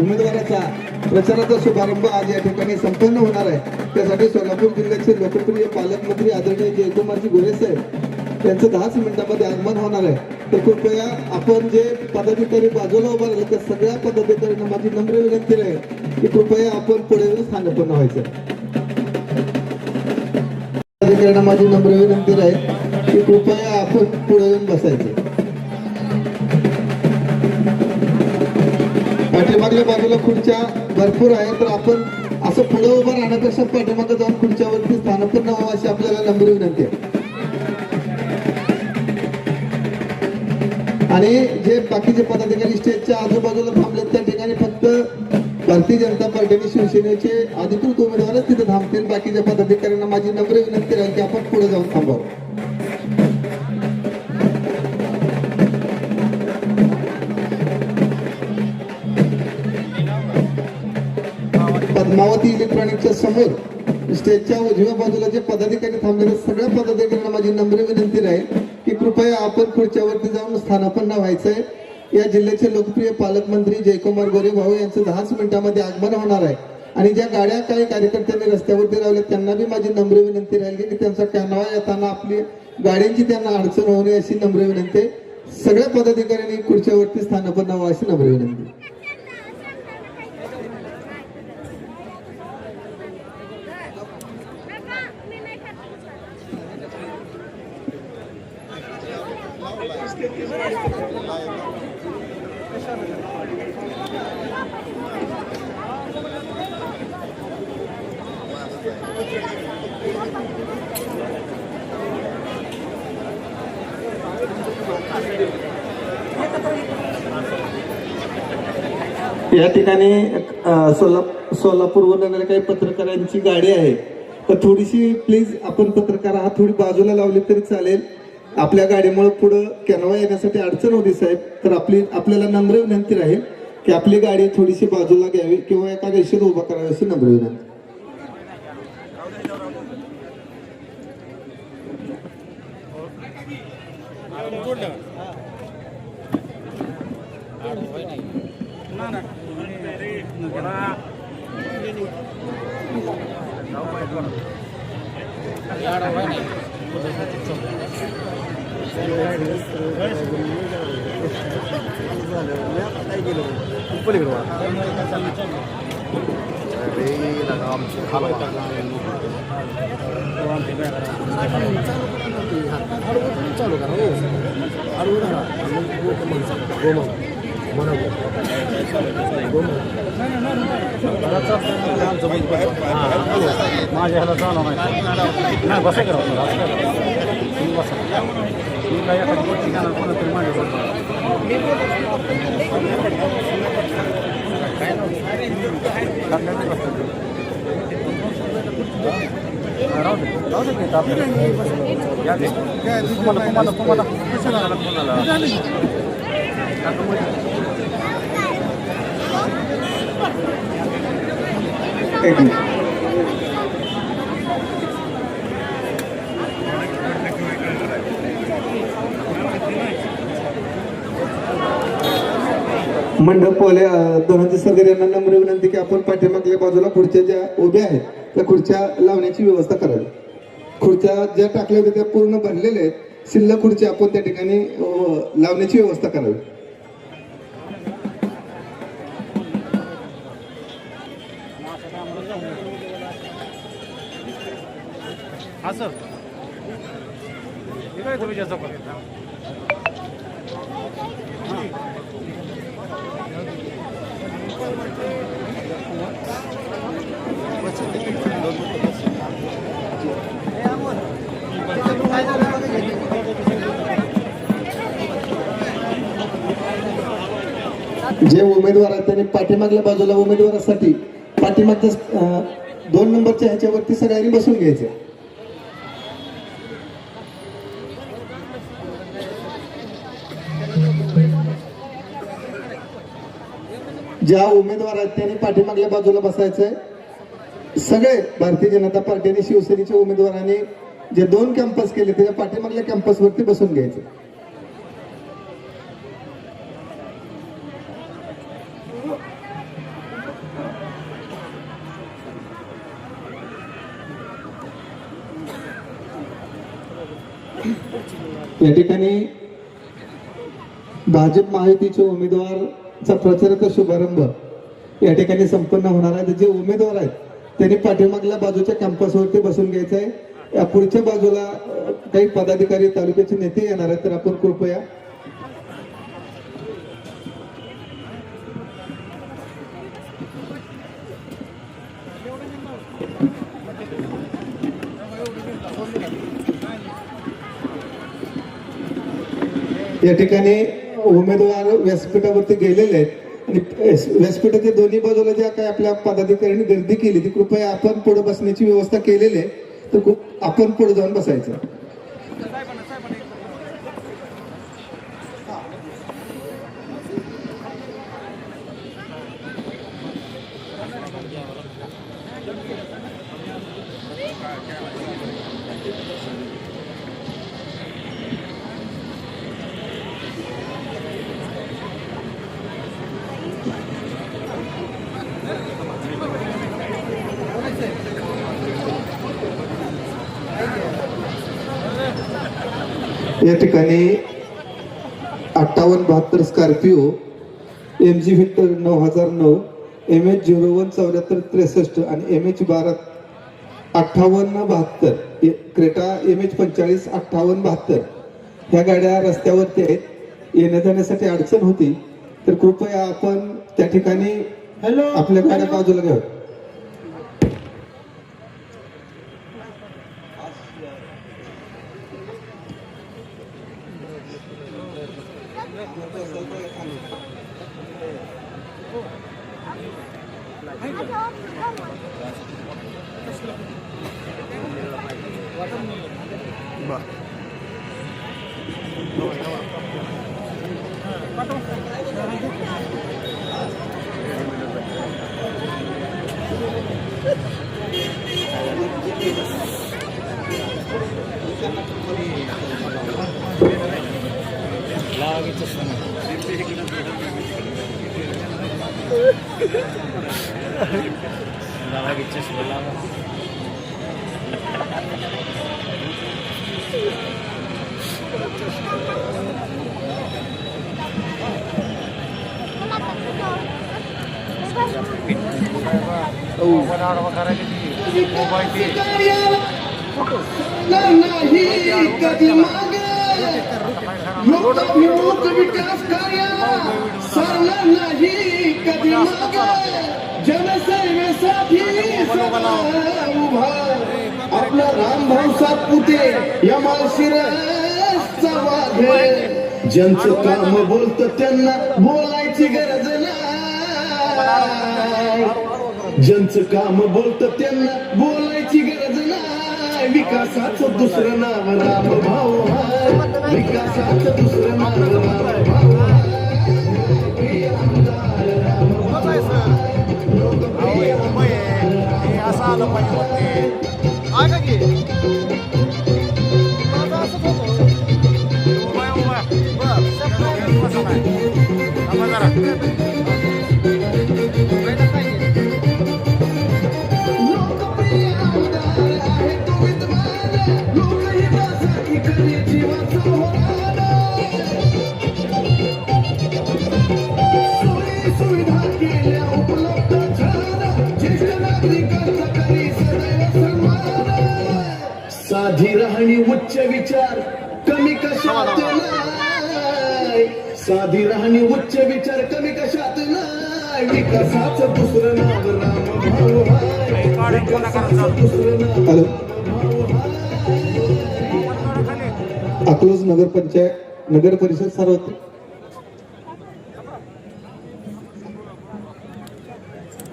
उमेदवाराचा प्रचाराचा शुभारंभ आज या ठिकाणी संपन्न होणार आहे. त्यासाठी सोलापूर जिल्ह्याचे लोकप्रिय पालकमंत्री आदरणीय जयकुमारजी गोरे साहेब यांचं दहाच मिनिटांमध्ये आगमन होणार आहे. तर कृपया आपण जे पदाधिकारी बाजूला उभा राहिले त्या सगळ्या पदाधिकाऱ्यांना माझी नम्र विनंती आहे की कृपया आपण पुढे येऊन स्थानपन्न व्हायचं. पदाधिकाऱ्यांना माझी नम्र विनंती आहे की कृपया आपण पुढे येऊन बसायचं. पाठीमागल्या बाजूला खुर्च्या भरपूर आहेत तर आपण असं पुढे उभं राहण्यापेक्षा पाठीमागे जाऊन खुर्च्यावरती स्थानपन्न व्हावं अशी आपल्याला नम्र विनंती आहे. आणि जे बाकीचे पदाधिकारी स्टेजच्या आजूबाजूला थांबलेत त्या ठिकाणी फक्त भारतीय जनता पार्टी आणि शिवसेनेचे अधिकृत उमेदवारच तिथे थांबतील. बाकीच्या पदाधिकाऱ्यांना माझी नम्र विनंती राहील की आपण पुढे जाऊन थांबावं. पद्मावती इलेक्ट्रॉनिकच्या समोर स्टेजच्या उजव्या बाजूला जे पदाधिकारी थांबलेले सगळ्या पदाधिकाऱ्यांना माझी नम्र विनंती राहील की कृपया आपण खुर्च्यावरती जाऊन स्थानापन्न व्हायचंय. या जिल्ह्याचे लोकप्रिय पालकमंत्री जयकुमार गोरे भाऊ यांचं दहाच मिनिटांमध्ये आगमन होणार आहे. आणि ज्या गाड्या काही कार्यकर्त्यांनी रस्त्यावरती लावल्या त्यांना बी माझी नम्र विनंती राहील की त्यांचा कॅनवा येताना आपली गाड्यांची त्यांना अडचण होऊ नये अशी नम्र विनंती. सगळ्या पदाधिकाऱ्यांनी खुर्च्यावरती स्थानापन्न व्हावं अशी नम्र विनंती. या ठिकाणी सोला सोलापूरवरून येणाऱ्या काही पत्रकारांची गाडी आहे. तर थोडीशी प्लीज आपण पत्रकार हा थोडी बाजूला लावली तरी चालेल. आपल्या गाडीमुळे पुढं कॅनवा येण्यासाठी अडचण होती साहेब. तर आपली आपल्याला नम्र विनंती राहील की आपली गाडी थोडीशी बाजूला घ्यावी किंवा एका रेषेत उभा करावी अशी नम्र विनंती. चालू करा हो अडवून राहा गोमन म्हणा माझ्या ह्याला चालू नाही नाही बसा करा तुम्ही बसा मी काय एखादी गोष्टी घेणार कोणतरी माझ्यासोबत राहू दे राहू दे या दे तुम्हाला तुम्हाला तुम्हाला कशाला आला कोणाला एक मिनिट. मंडपवाले धनंजय सगर यांना नम्र विनंती की आपण पाठीमागल्या बाजूला खुर्च्या ज्या उभ्या आहेत त्या खुर्च्या लावण्याची व्यवस्था करावी. खुर्च्या ज्या टाकल्या होत्या त्या पूर्ण भरलेल्या आहेत. शिल्लक खुर्च्या आपण त्या ठिकाणी लावण्याची व्यवस्था करावी. सर. हे काय तुम्ही जास्त पण जे उमेदवार आहेत त्यांनी पाठीमागल्या बाजूला उमेदवारासाठी पाठीमागच्या दोन नंबरच्या ह्याच्यावरती सगळ्यांनी बसून घ्यायचे. ज्या उमेदवार आहेत त्यांनी पाठीमागल्या बाजूला बसायचं आहे सगळे भारतीय जनता पार्टी आणि शिवसेनेच्या उमेदवारांनी जे दोन कॅम्पस केले त्याच्या पाठीमागल्या कॅम्पसवरती बसून घ्यायचं. या ठिकाणी भाजप महायुतीचे उमेदवार चा प्रचाराचा शुभारंभ या ठिकाणी संपन्न होणार आहे. जे उमेदवार आहेत त्यांनी पाठीमागल्या बाजूच्या कॅम्पसवरती बसून घ्यायचं आहे या पुढच्या बाजूला काही पदाधिकारी तालुक्याचे नेते येणार आहेत तर आपण कृपया या ठिकाणी उमेदवार व्यासपीठावरती गेलेले आहेत. आणि व्यासपीठाच्या दोन्ही बाजूला ज्या काही आपल्या पदाधिकाऱ्यांनी गर्दी केली ती कृपया आपण पुढे बसण्याची व्यवस्था केलेली आहे. तर आपण पुढे जाऊन बसायचं. या ठिकाणी अठ्ठावन्न बहात्तर स्कॉर्पिओ एम जी व्हिक्टर नऊ हजार नऊ एम एच झिरो वन चौऱ्याहत्तर त्रेसष्ट आणि एम एच बारा अठ्ठावन्न बहात्तर क्रेटा एम एच पंचेचाळीस अठ्ठावन्न बहात्तर. ह्या गाड्या रस्त्यावरती आहेत. येण्या जाण्यासाठी अडचण होती. तर कृपया आपण त्या ठिकाणी आपल्या गाड्या बाजूला घ्याव्या बर. नाही कधी मागे लोकाभिमुख विकास कार्य सरला नाही कधी मागे जनसेवेसाठी उभा आपला रामभाऊ सातपुते या माळशिरसचा वाघ ज्यांचं काम बोलत त्यांना बोलायची गरज नाही ज्यांचं काम बोलत त्यांना बोलायची गरज नाही विकासाचं दुसरं नाव राम भाऊ विकासाचं दुसरं नाव विचार कमी कशात नाही. साधी राहणी उच्च विचार कमी कशात नाही. विकासाचं दुसरं नाव राम भाऊ हाय. विकासाचं दुसरं नाव हॅलो. अकलूज नगर पंचायत नगर परिषद सार्वत्रिक.